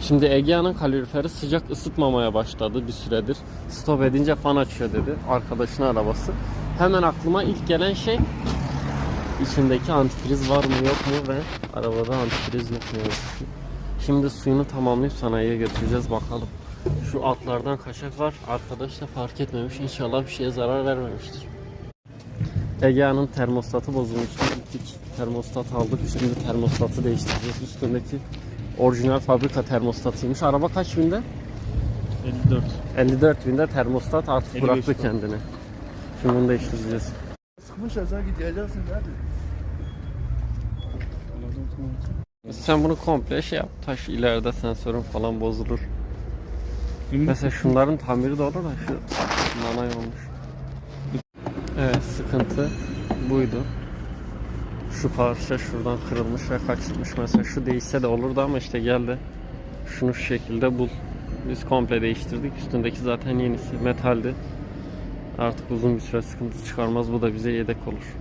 Şimdi Egea'nın kaloriferi sıcak ısıtmamaya başladı bir süredir. Stop edince fan açıyor dedi arkadaşın arabası. Hemen aklıma ilk gelen şey içindeki antifriz var mı yok mu ve arabada antifriz yok mu? Şimdi suyunu tamamlayıp sanayiye götüreceğiz bakalım. Şu altlardan kaşak var. Arkadaş da fark etmemiş. İnşallah bir şeye zarar vermemiştir. Egea'nın termostatı bozulmuştu. Gittik termostat aldık. Şimdi termostatı değiştireceğiz. Üstündeki orijinal fabrika termostatıymış. Araba kaç binde? 54. 54 binde termostat artık 55 bıraktı ton. kendini. Şimdi bunu değiştireceğiz. Sen bunu komple şey yap. Taş ileride sensörün falan bozulur. Mesela şunların tamiri de olur da şu nanay olmuş. Evet sıkıntı buydu. Şu parça şuradan kırılmış ve kaçırmış. Mesela şu değişse de olurdu ama işte geldi. Şunu şu şekilde bul. Biz komple değiştirdik. Üstündeki zaten yenisi metaldi. Artık uzun bir süre sıkıntı çıkarmaz. Bu da bize yedek olur.